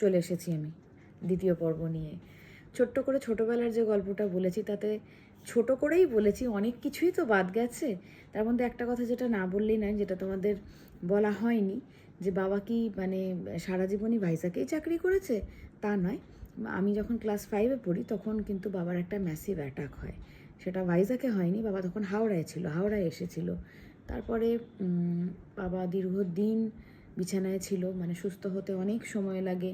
চলে এসেছি আমি দ্বিতীয় পর্ব নিয়ে। ছোট্ট করে ছোটোবেলার যে গল্পটা বলেছি, তাতে ছোট করেই বলেছি, অনেক কিছুই তো বাদ গেছে। তার মধ্যে একটা কথা যেটা না বললেই নয়, যেটা তোমাদের বলা হয়নি, যে বাবা কি মানে সারা জীবনই ভাইজাকেই চাকরি করেছে? তা নয়। আমি যখন ক্লাস ফাইভে পড়ি, তখন কিন্তু বাবার একটা ম্যাসিভ অ্যাটাক হয়। সেটা ভাইজাকে হয়নি, বাবা তখন হাওড়ায় ছিল, হাওড়ায় এসেছিল। তারপরে বাবা দীর্ঘদিন বিছানায় ছিল মানে সুস্থ হতে অনেক সময় লাগে।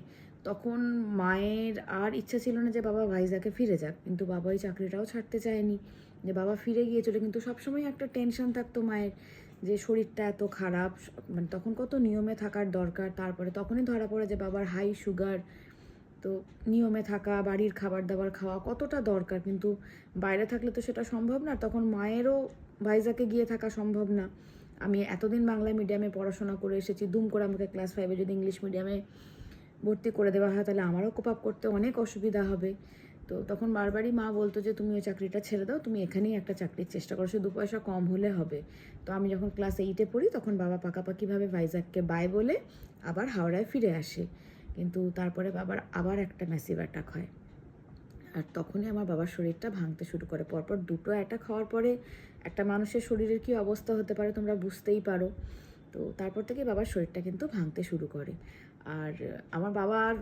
তখন মায়ের আর ইচ্ছা ছিল না যে বাবা ভাইজাকে ফিরে যাক, কিন্তু বাবা ওই চাকরিটাও ছাড়তে চায়নি। যে বাবা ফিরে গিয়েছিল, কিন্তু সবসময় একটা টেনশন থাকতো মায়ের, যে শরীরটা এত খারাপ মানে তখন কত নিয়মে থাকার দরকার। তারপরে তখনই ধরা পড়ে যে বাবার হাই সুগার তো নিয়মে থাকা, বাড়ির খাবার দাবার খাওয়া কতটা দরকার। কিন্তু বাইরে থাকলে তো সেটা সম্ভব না, তখন মায়েরও ভাইজাকে গিয়ে থাকা সম্ভব না। আমি এতদিন বাংলা মিডিয়ামে পড়াশোনা করে এসেছি, দুম করে আমাকে ক্লাস ফাইভে যদি ইংলিশ মিডিয়ামে ভর্তি করে দেওয়া হয়, তাহলে আমারও কোপ আপ করতে অনেক অসুবিধা হবে। তো তখন বারবারই মা বলতো যে, তুমি ওই চাকরিটা ছেড়ে দাও, তুমি এখানেই একটা চাকরির চেষ্টা করো, শুধু পয়সা কম হলে হবে। তো আমি যখন ক্লাস এইটে পড়ি, তখন বাবা পাকাপাকিভাবে ভাইজাককে বাই বলে আবার হাওড়ায় ফিরে আসে। কিন্তু তারপরে বাবার আবার একটা ম্যাসিভ অ্যাটাক হয়। আর তখনই আমার বাবার শরীরটা ভাঙতে শুরু করে। পরপর দুটো অ্যাটাক হওয়ার পরে একটা মানুষের শরীরের কি অবস্থা হতে পারে তোমরা বুঝতেই পারো। তো তারপর থেকে বাবার শরীরটা কিন্তু ভাঙতে শুরু করে। আর আমার বাবার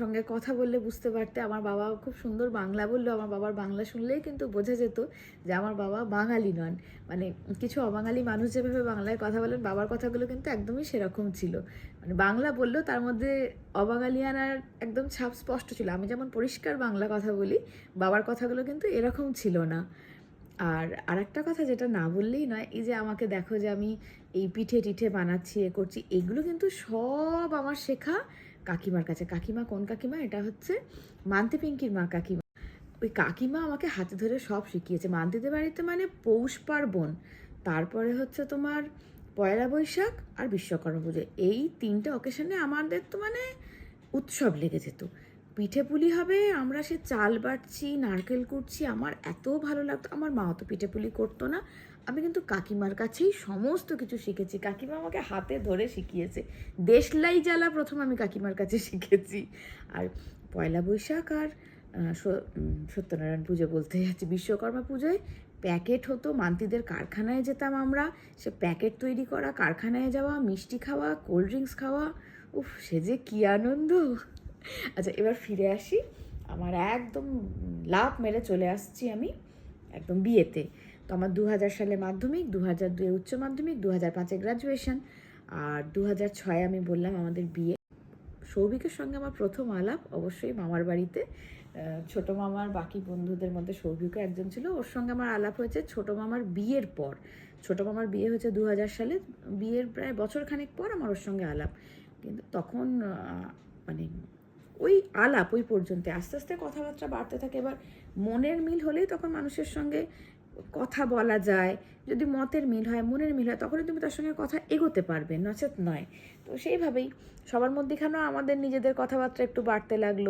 সঙ্গে কথা বললে বুঝতে পারতে। আমার বাবা খুব সুন্দর বাংলা বলল, আমার বাবার বাংলা শুনলেই কিন্তু বোঝা যেত যে আমার বাবা বাঙালি নন। মানে কিছু অবাঙালি মানুষ যেভাবে বাংলায় কথা বলেন, বাবার কথাগুলো কিন্তু একদমই সেরকম ছিল। মানে বাংলা বললেও তার মধ্যে অবাঙালিয়ানার একদম ছাপ স্পষ্ট ছিল। আমি যেমন পরিষ্কার বাংলা কথা বলি, বাবার কথাগুলো কিন্তু এরকম ছিল না। আর আরেকটা কথা যেটা না বললেই নয়, এই যে আমাকে দেখো যে আমি এই পিঠে টিঠে বানাচ্ছি, এ করছি, এগুলো কিন্তু সব আমার শেখা কাকিমার কাছে। কাকিমা কোন কাকিমা? এটা হচ্ছে মান্তি পিঙ্কির মা কাকিমা। ওই কাকিমা আমাকে হাতে ধরে সব শিখিয়েছে। মান্তিদের বাড়িতে মানে পৌষ পার্বণ, তারপরে হচ্ছে তোমার পয়লা বৈশাখ আর বিশ্বকর্মা পুজো। এই তিনটে অকেশনে আমাদের তো মানে উৎসব লেগে যেত। পিঠে পুলি হবে, আমরা সে চাল বাটছি, নারকেল কুটছি, আমার এত ভালো লাগতো। আমার মা তো পিঠে পুলি করতো না। আমি কিন্তু কাকিমার কাছেই সমস্ত কিছু শিখেছি। কাকিমা আমাকে হাতে ধরে শিখিয়েছে। দেশলাই জ্বালা প্রথম আমি কাকিমার কাছে শিখেছি। আর পয়লা বৈশাখ আর সত্যনারায়ণ পুজো বলতে যাচ্ছি। বিশ্বকর্মা পুজোয় প্যাকেট হতো, মান্তিদের কারখানায় যেতাম আমরা। সে প্যাকেট তৈরি করা, কারখানায় যাওয়া, মিষ্টি খাওয়া, কোল্ড ড্রিঙ্কস খাওয়া। উফ, সে যে কী আনন্দ! আচ্ছা এবার ফিরে আসি। আমার একদম লাভ মেরে চলে আসছি আমি একদম বিয়েতে। তো আমার দু হাজার সালে মাধ্যমিক দু হাজার দুয়ে উচ্চ মাধ্যমিক দু হাজার পাঁচে গ্রাজুয়েশন আর দু হাজার ছয়ে আমি বললাম আমাদের বিয়ে। সৌভিকের সঙ্গে আমার প্রথম আলাপ, অবশ্যই মামার বাড়িতে। ছোট মামার বাকি বন্ধুদের মধ্যে সৌভিকও একজন ছিল। ওর সঙ্গে আমার আলাপ হয়েছে ছোট মামার বিয়ের পর। ছোট মামার বিয়ে হয়েছে দু হাজার সালে। বিয়ের প্রায় বছর খানেক পর আমার ওর সঙ্গে আলাপ। কিন্তু তখন মানে ওই আলাপ ওই পর্যন্ত আস্তে আস্তে কথাবার্তা বাড়তে থাকে। এবার মনের মিল হলেই তখন মানুষের সঙ্গে কথা বলা যায়, যদি মতের মিল হয়, মনের মিল হয়, তখনই তুমি তার সঙ্গে কথা এগোতে পারবে, নচেত নয়। তো সেইভাবেই সবার মধ্যেখানেও আমাদের নিজেদের কথাবার্তা একটু বাড়তে লাগল।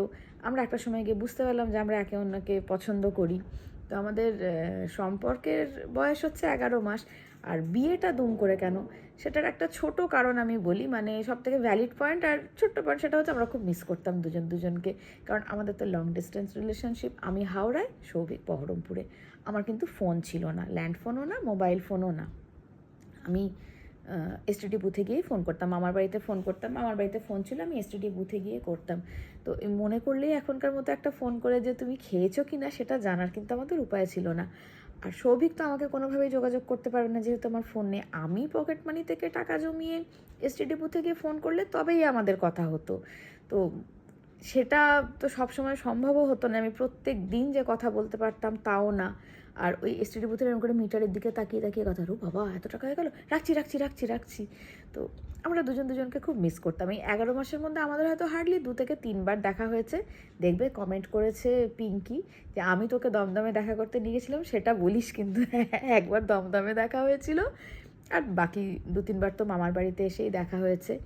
আমরা একটা সময় গিয়ে বুঝতে পারলাম যে আমরা একে অন্যকে পছন্দ করি। তো আমাদের সম্পর্কের বয়স হচ্ছে এগারো মাস, আর বিয়েটা দুম করে কেন? সেটার একটা ছোট কারণ আমি বলি মানে সব থেকে ভ্যালিড পয়েন্ট আর ছোট্ট পয়েন্ট সেটা হচ্ছে আমরা খুব মিস করতাম দুজন দুজনকে। কারণ আমাদের তো লং ডিস্টেন্স রিলেশনশিপ আমি হাওড়ায়, সৌভিক বহরমপুরে। আমার কিন্তু ফোন ছিল না ল্যান্ড ফোনও না মোবাইল ফোনও না। আমি এসটিডি বুথে গিয়েই ফোন করতাম। আমার বাড়িতে ফোন করতাম। আমার বাড়িতে ফোন ছিল, আমি এসটিডি বুথে গিয়ে করতাম। তো মনে করলেই এখনকার মতো একটা ফোন করে যে, তুমি খেয়েছো কি না? সেটা জানার কিন্তু আমাদের উপায় ছিল না। আর সৌভিক তো আমাকে কোনোভাবেই যোগাযোগ করতে পারবে না, যেহেতু আমার ফোন নেই। আমি পকেট মানি থেকে টাকা জমিয়ে এসটিডি বুথে গিয়ে ফোন করলে তবেই আমাদের কথা হতো। তো সেটা তো সবসময় সম্ভবও হতো না। আমি প্রত্যেক দিন যে কথা বলতে পারতাম তাও না। আর ওই এসটিডি বুথের এরকম করে মিটারের দিকে তাকিয়ে তাকিয়ে কথা রো বাবা, এত টাকা হয়ে গেল? রাখছি রাখছি রাখছি রাখছি। তো আমরা দুজন দুজনকে খুব মিস করতাম। এই এগারো মাসের মধ্যে আমাদের হয়তো হার্ডলি দু থেকে তিনবার দেখা হয়েছে। দেখবে কমেন্ট করেছে পিঙ্কি যে, আমি তোকে দমদমে দেখা করতে নিয়ে গেছিলাম, সেটা বলিস কিন্তু। একবার দমদমে দেখা হয়েছিল। আর বাকি দু, তিনবার তো মামার বাড়িতে এসেই দেখা হয়েছে।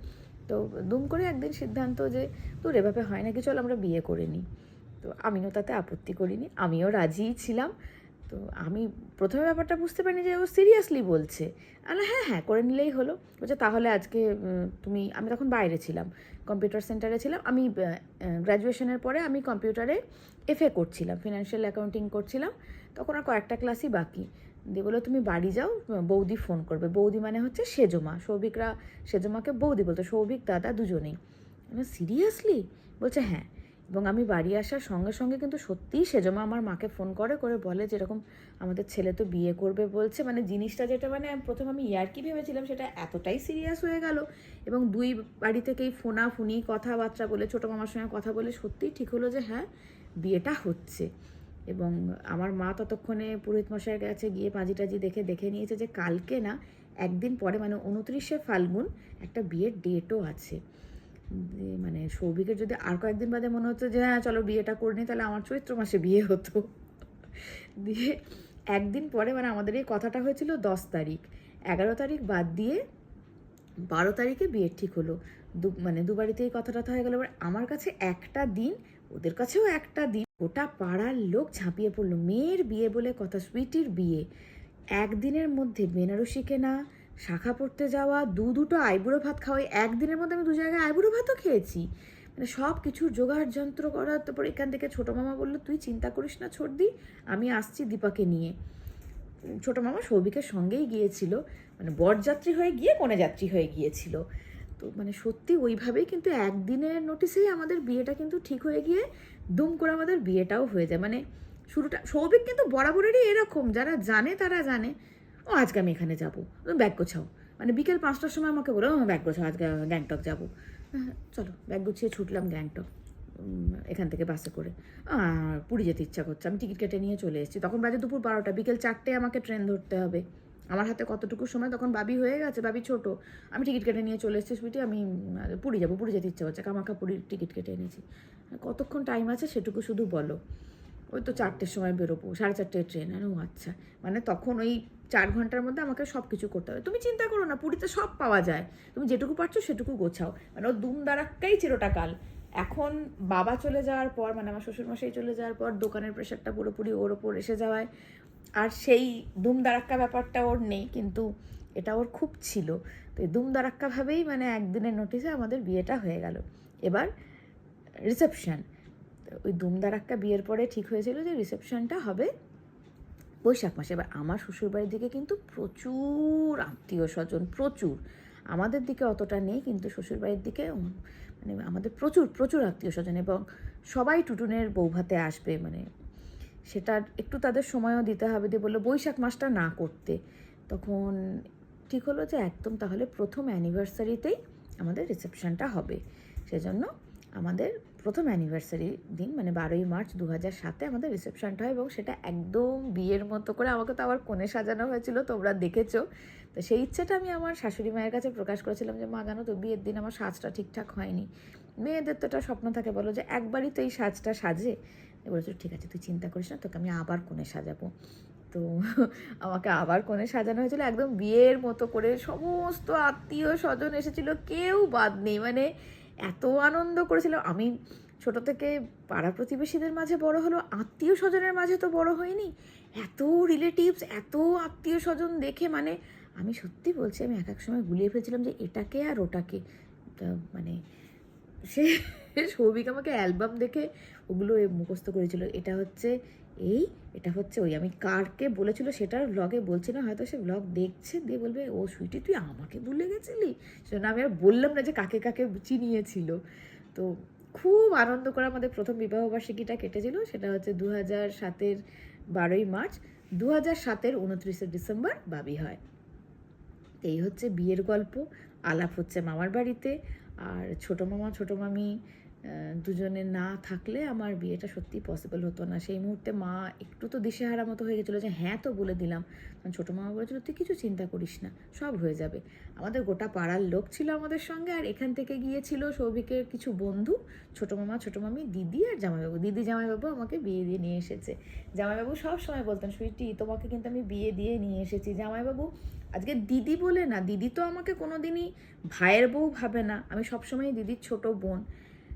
তো দুম করে একদিন সিদ্ধান্ত যে, তোর এভাবে হয় নাকি? চল আমরা বিয়ে করে নিই। তো আমিও তাতে আপত্তি করিনি, আমিও রাজিই ছিলাম। তো আমি প্রথমে ব্যাপারটা বুঝতে পারিনি যে ও সিরিয়াসলি বলছে। আরে হ্যাঁ হ্যাঁ করে নিলেই হলো। বলছে, তাহলে আজকে তুমি, আমি তখন বাইরে ছিলাম কম্পিউটার সেন্টারে ছিলাম। আমি গ্র্যাজুয়েশনের পরে আমি কম্পিউটারে এফএ করছিলাম ফিনান্সিয়াল অ্যাকাউন্টিং করছিলাম। তখন আর কয়েকটা ক্লাসই বাকি। দিয়ে বলো তুমি বাড়ি যাও, বৌদি ফোন করবে। বৌদি মানে হচ্ছে সেজমা, সৌভিকরা সেজমাকে বৌদি বলতো, সৌভিক দাদা দুজনেই। সিরিয়াসলি বলছে হ্যাঁ। এবং আমি বাড়ি আসার সঙ্গে সঙ্গে কিন্তু সত্যিই সেজমা আমার মাকে ফোন করে করে বলে যেরকম আমাদের ছেলে তো বিয়ে করবে বলছে। মানে জিনিসটা যেটা মানে প্রথম আমি ইয়ার্কি ভেবেছিলাম সেটা এতটাই সিরিয়াস হয়ে গেল এবং দুই বাড়ি থেকেই ফোনা ফুনি কথাবার্তা বলে, ছোটো মামার সঙ্গে কথা বলে সত্যিই ঠিক হলো যে হ্যাঁ বিয়েটা হচ্ছে। এবং আমার মা ততক্ষণে পুরোহিত মশাইয়ের কাছে গিয়ে পাঁজি টাজি দেখে দেখে নিয়েছে যে কালকে না একদিন পরে মানে উনত্রিশে ফাল্গুন একটা বিয়ের ডেটও আছে। মানে সৌভিকের যদি আর কয়েকদিন বাদে মনে হচ্ছে যে হ্যাঁ চলো বিয়েটা করে নিই, তাহলে আমার চৈত্র মাসে বিয়ে হতো। দিয়ে একদিন পরে মানে আমাদের এই কথাটা হয়েছিল দশ তারিখ। এগারো তারিখ বাদ দিয়ে বারো তারিখে বিয়ে ঠিক হলো। দু মানে দুবারিতেই কথা টথা হয়ে গেলো। এবার আমার কাছে একটা দিন, ওদের কাছেও একটা দিন। গোটা পাড়ার লোক ঝাঁপিয়ে পড়ল। মেয়ের বিয়ে বলে কথা, সুইটির বিয়ে। একদিনের মধ্যে বেনারসি কেনা শাখা পড়তে যাওয়া, দু দুটো আইবুড়ো ভাত খাওয়াই একদিনের মধ্যে আমি দু জায়গায় আইবুড়ো ভাতও খেয়েছি। মানে সব কিছুর জোগাড় যন্ত্র করা, তারপর এখান থেকে ছোটো মামা বলল, তুই চিন্তা করিস না ছোট দি আমি আসছি দীপাকে নিয়ে। ছোটো মামা সৌভিকের সঙ্গেই গিয়েছিল মানে বরযাত্রী হয়ে গিয়ে কনে যাত্রী হয়ে গিয়েছিল। তো মানে সত্যি ওইভাবেই কিন্তু একদিনের নোটিসেই আমাদের বিয়েটা কিন্তু ঠিক হয়ে গিয়ে দুম করে আমাদের বিয়েটাও হয়ে যায়। মানে শুরুটা, সৌভিক কিন্তু বরাবরেরই এরকম, যারা জানে তারা জানে। ও আজকে আমি এখানে যাব। ব্যাগ গোছাও। মানে বিকেল পাঁচটার সময় আমাকে বলো "ও, ব্যাগ গোছাও আজকে গ্যাংটক যাব। চলো ব্যাগ গুছিয়ে ছুটলাম গ্যাংটক এখান থেকে বাসে করে। পুরী যেতে ইচ্ছা করছে। আমি টিকিট কেটে নিয়ে চলে এসেছি। তখন বাজে দুপুর বারোটা বিকেল চারটে আমাকে ট্রেন ধরতে হবে। আমার হাতে কতটুকু সময়? তখন বাবি হয়ে গেছে বাবি ছোট। আমি টিকিট কেটে নিয়ে চলে এসেছি সুইটি আমি পুরী যাব পুরী যেতে ইচ্ছা করছে। কামাখা পুরীর টিকিট কেটে এনেছি। কতক্ষণ টাইম আছে সেটুকু শুধু বলো। ওই তো চারটের সময় বেরোবো, সাড়ে চারটের ট্রেন আরে ও আচ্ছা। মানে তখন ওই চার ঘণ্টার মধ্যে আমাকে সব কিছু করতে হবে। তুমি চিন্তা করো না, পুরীতে সব পাওয়া যায়। তুমি যেটুকু পারছ সেটুকু গোছাও। মানে ও দুম দাঁড়াক্কাই চিরটা কাল এখন বাবা চলে যাওয়ার পর মানে আমার শ্বশুরমশাই চলে যাওয়ার পর, দোকানের প্রেশারটা পুরোপুরি ওর ওপর এসে যাওয়ায়। আর সেই দুম দাঁড়াক্কা ব্যাপারটা ওর নেই, কিন্তু এটা ওর খুব ছিল। তো এই দুম দাঁড়াক্কাভাবেই মানে একদিনের নোটিসে আমাদের বিয়েটা হয়ে গেল। এবার রিসেপশন ওই দুমদারাক্কা বিয়ের পরে ঠিক হয়েছিল যে রিসেপশনটা হবে বৈশাখ মাসে। এবার আমার শ্বশুরবাড়ির দিকে কিন্তু প্রচুর আত্মীয় স্বজন, প্রচুর। আমাদের দিকে অতটা নেই, কিন্তু শ্বশুরবাড়ির দিকে মানে আমাদের প্রচুর প্রচুর আত্মীয় স্বজন এবং সবাই টুটুনের বৌভাতে আসবে। মানে সেটা একটু তাদের সময়ও দিতে হবে। দিয়ে বলল, বৈশাখ মাসটা না করতে। তখন ঠিক হলো যে একদম তাহলে প্রথম অ্যানিভার্সারিতেই আমাদের রিসেপশনটা হবে। সেজন্য আমাদের প্রথম অ্যানিভার্সারি দিন মানে বারোই মার্চ দু হাজার সাতে আমাদের রিসেপশনটা হয় এবং সেটা একদম বিয়ের মতো করে আমাকে তো আবার কোণে সাজানো হয়েছিল, তোমরা দেখেছ। তো সেই ইচ্ছেটা আমি আমার শাশুড়ি মায়ের কাছে প্রকাশ করেছিলাম যে, মা, জানো তো, বিয়ের দিন আমার সাজটা ঠিকঠাক হয়নি। মেয়েদের তো একটা স্বপ্ন থাকে, বলো যে, একবারই তো এই সাজটা সাজে? বলেছিল ঠিক আছে, তুই চিন্তা করিস না, তোকে আমি আবার কোণে সাজাবো। তো আমাকে আবার কোণে সাজানো হয়েছিল, একদম বিয়ের মতো করে সমস্ত আত্মীয় স্বজন এসেছিল, কেউ বাদ নেই মানে এত আনন্দ করেছিল। আমি ছোট থেকে পাড়া প্রতিবেশীদের মাঝে বড় হলো, আত্মীয় স্বজনের মাঝে তো বড় হয়নি এত রিলেটিভস এত আত্মীয় স্বজন দেখে মানে আমি সত্যি বলছি, আমি এক এক সময় গুলিয়ে ফেলছিলাম যে এটাকে আর ওটাকে মানে সে সৌভিক আমাকে অ্যালবাম দেখে ওগুলো মুখস্থ করেছিল। এটা হচ্ছে এই, এটা হচ্ছে ওই। আমি কারকে বলেছিল সেটার ব্লগে বলছি না, হয়তো সে ব্লগ দেখছে, দিয়ে বলবে, ও সুইটি, তুই আমাকে ভুলে গেছিলি? সেজন্য আমি আর বললাম না যে কাকে কাকে চিনিয়েছিল। তো খুব আনন্দ করে আমাদের প্রথম বিবাহবার্ষিকীটা কেটেছিল, সেটা হচ্ছে দু হাজার সাতের বারোই মার্চ। দু হাজার সাতের উনত্রিশে ডিসেম্বর বাবি হয়। এই হচ্ছে বিয়ের গল্প। আলাপ হচ্ছে মামার বাড়িতে, আর ছোটো মামা, ছোটো মামি দুজনে না থাকলে আমার বিয়েটা সত্যি পসিবল হতো না। সেই মুহূর্তে মা একটু তো দিশেহারা মতো হয়ে গেছিল যে হ্যাঁ তো বলে দিলাম। তখন ছোটো মামা বলেছিল, তুই কিছু চিন্তা করিস না, সব হয়ে যাবে। আমাদের গোটা পাড়ার লোক ছিল আমাদের সঙ্গে আর এখান থেকে গিয়েছিল সৌভিকের কিছু বন্ধু, ছোটো মামা, ছোটো মামি, দিদি আর জামাইবাবু। দিদি জামাইবাবু আমাকে বিয়ে দিয়ে নিয়ে এসেছে। জামাইবাবু সব সময় বলতেন, সুইটি, তোমাকে কিন্তু আমি বিয়ে দিয়ে নিয়ে এসেছি। জামাইবাবু আজকে দিদি বলে না, দিদি তো আমাকে কোনো দিনই ভাইয়ের বউ ভাবে না। আমি সবসময় দিদির ছোট বোন।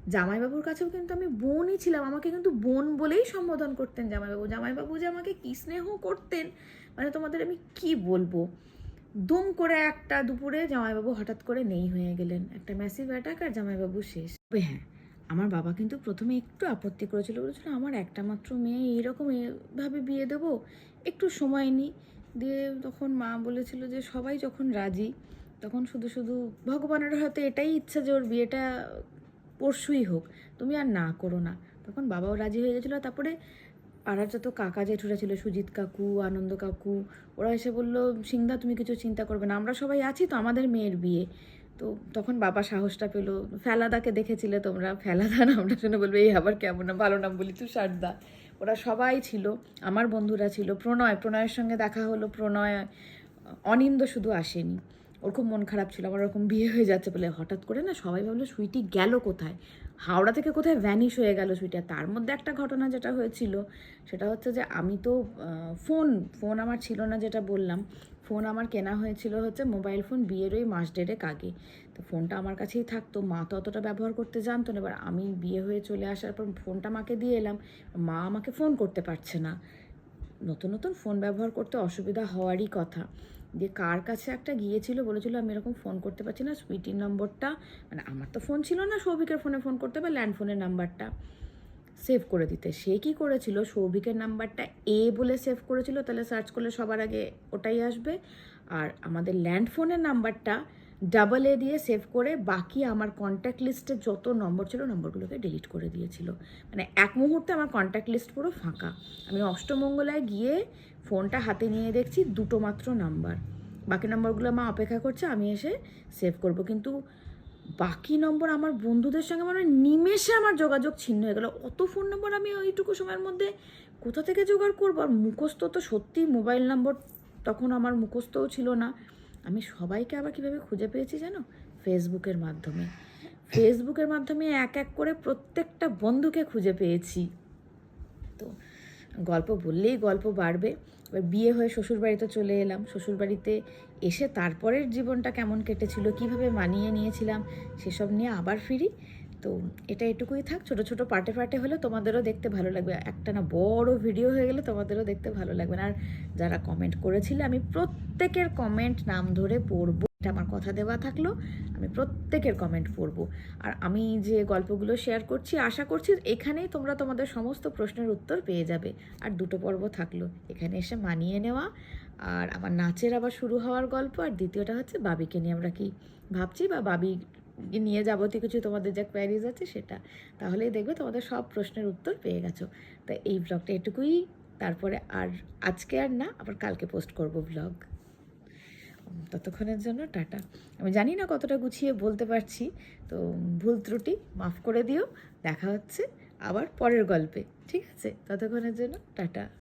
জামাইবাবুর কাছেও কিন্তু আমি বোনই ছিলাম। আমাকে কিন্তু বোন বলেই সম্বোধন করতেন জামাইবাবু। জামাইবাবু যে আমাকে কী স্নেহ করতেন মানে তোমাদের আমি কি বলব? দুম করে একটা দুপুরে জামাইবাবু হঠাৎ করে নেই হয়ে গেলেন। একটা ম্যাসিভ অ্যাটাক আর জামাইবাবু শেষ। তবে হ্যাঁ আমার বাবা কিন্তু প্রথমে একটু আপত্তি করেছিল। বলেছিল, আমার একটা মাত্র মেয়ে, এইরকম এভাবে বিয়ে দেবো? একটু সময় নিই দিয়ে তখন মা বলেছিল যে, সবাই যখন রাজি, তখন শুধু শুধু ভগবানের হয়তো এটাই ইচ্ছা যে ওর বিয়েটা পরশুই হোক, তুমি আর না করো না। তখন বাবাও রাজি হয়ে গেছিল, তারপরে পাড়ার যত কাকা জেঠুরা ছিল, সুজিত কাকু, আনন্দ কাকু, ওরা এসে বলল, সিংদা, তুমি কিছু চিন্তা করবে না, আমরা সবাই আছি তো আমাদের মেয়ের বিয়ে। তো তখন বাবা সাহসটা পেল, ফেলাদাকে দেখেছিলে তোমরা? ফেলাদা নামটা শুনে বলবে, এই আবার কেমন না, ভালো নাম বলি তুষারদা ওরা সবাই ছিল, আমার বন্ধুরা ছিল, প্রণয়, প্রণয়ের সঙ্গে দেখা হলো, প্রণয়, অনিন্দ শুধু আসেনি। ওর খুব মন খারাপ ছিল আমার ওরকম বিয়ে হয়ে যাচ্ছে বলে হঠাৎ করে না সবাই ভাবলো সুইটি গেল কোথায়? হাওড়া থেকে কোথায় ভ্যানিশ হয়ে গেল সুইটি? তার মধ্যে একটা ঘটনা যেটা হয়েছিল, সেটা হচ্ছে যে আমি তো ফোন ফোন আমার ছিল না যেটা বললাম ফোন আমার কেনা হয়েছিল হচ্ছে মোবাইল ফোন বিয়ের ওই মাস দেড়েক আগে। তো ফোনটা আমার কাছেই থাকতো, মা তো অতটা ব্যবহার করতে জানতো না, এবার আমি বিয়ে হয়ে চলে আসার পর ফোনটা মাকে দিয়ে এলাম, মা আমাকে ফোন করতে পারছে না। নতুন নতুন ফোন ব্যবহার করতে অসুবিধা হওয়ারই কথা। দিয়ে কার কাছে একটা গিয়েছিল বলেছিল, আমি এরকম ফোন করতে পারছি না সুইটির নম্বরটা মানে আমার তো ফোন ছিল না সৌভিকের ফোনে ফোন করতে, বা ল্যান্ড ফোনের নাম্বারটা সেভ করে দিতে। সে কি করেছিল? সৌভিকের নাম্বারটা এ বলে সেভ করেছিল, তাহলে সার্চ করলে সবার আগে ওটাই আসবে। আর আমাদের ল্যান্ড ফোনের নাম্বারটা ডাবল এ দিয়ে সেভ করে বাকি আমার কন্ট্যাক্ট লিস্টে যত নম্বর ছিল নম্বরগুলোকে ডিলিট করে দিয়েছিল। মানে এক মুহূর্তে আমার কন্ট্যাক্ট লিস্ট পুরো ফাঁকা। আমি অষ্টমঙ্গলায় গিয়ে ফোনটা হাতে নিয়ে দেখছি দুটো মাত্র নাম্বার বাকি নম্বরগুলো মা অপেক্ষা করছে, আমি এসে সেভ করব। কিন্তু বাকি নম্বর আমার বন্ধুদের সঙ্গে মানে নিমেষে আমার যোগাযোগ ছিন্ন হয়ে গেলো। অত ফোন নম্বর আমি ওইটুকু সময়ের মধ্যে কোথা থেকে জোগাড় করব? আর মুখস্থ তো সত্যি মোবাইল নম্বর তখন আমার মুখস্থও ছিল না। আমি সবাইকে আবার কীভাবে খুঁজে পেয়েছি জানো? ফেসবুকের মাধ্যমে। ফেসবুকের মাধ্যমে এক এক করে প্রত্যেকটা বন্ধুকে খুঁজে পেয়েছি। তো গল্প বললেই গল্প বাড়বে। এবার বিয়ে হয়ে শ্বশুরবাড়িতে চলে এলাম। শ্বশুরবাড়িতে এসে তারপরের জীবনটা কেমন কেটেছিল, কীভাবে মানিয়ে নিয়েছিলাম, সেসব নিয়ে আবার ফিরি। তো এটা এটুকুই থাক, ছোট ছোট পার্টে পার্টে হলে তোমাদেরও দেখতে ভালো লাগবে। একটা না বড় ভিডিও হয়ে গেলে তোমাদেরও দেখতে ভালো লাগবে আর যারা কমেন্ট করেছিলে, আমি প্রত্যেকের কমেন্ট নাম ধরে পড়ব। এটা আমার কথা দেওয়া থাকল, আমি প্রত্যেকের কমেন্ট পড়ব। আর আমি যে গল্পগুলো শেয়ার করছি, আশা করছি এখানেই তোমরা তোমাদের সমস্ত প্রশ্নের উত্তর পেয়ে যাবে। আর দুটো পর্ব থাকল, এখানে এসে মানিয়ে নেওয়া। আর আমার নাচের আবার শুরু হওয়ার গল্প, আর দ্বিতীয়টা হচ্ছে বাবিকে নিয়ে আমরা কি ভাবছি, বা বাবি নিয়ে যাবতীয় কিছু তোমাদের যা কোয়ারিজ আছে সেটা। তাহলেই দেখবে তোমাদের সব প্রশ্নের উত্তর পেয়ে গেছো। তা এই ব্লগটা এটুকুই। তারপরে আর আজকে আর না, আবার কালকে পোস্ট করব ব্লগ ততক্ষণের জন্য টাটা। আমি জানি না কতটা গুছিয়ে বলতে পারছি। তো ভুল ত্রুটি, মাফ করে দিও। দেখা হচ্ছে আবার পরের গল্পে। ঠিক আছে? ততক্ষণের জন্য টাটা।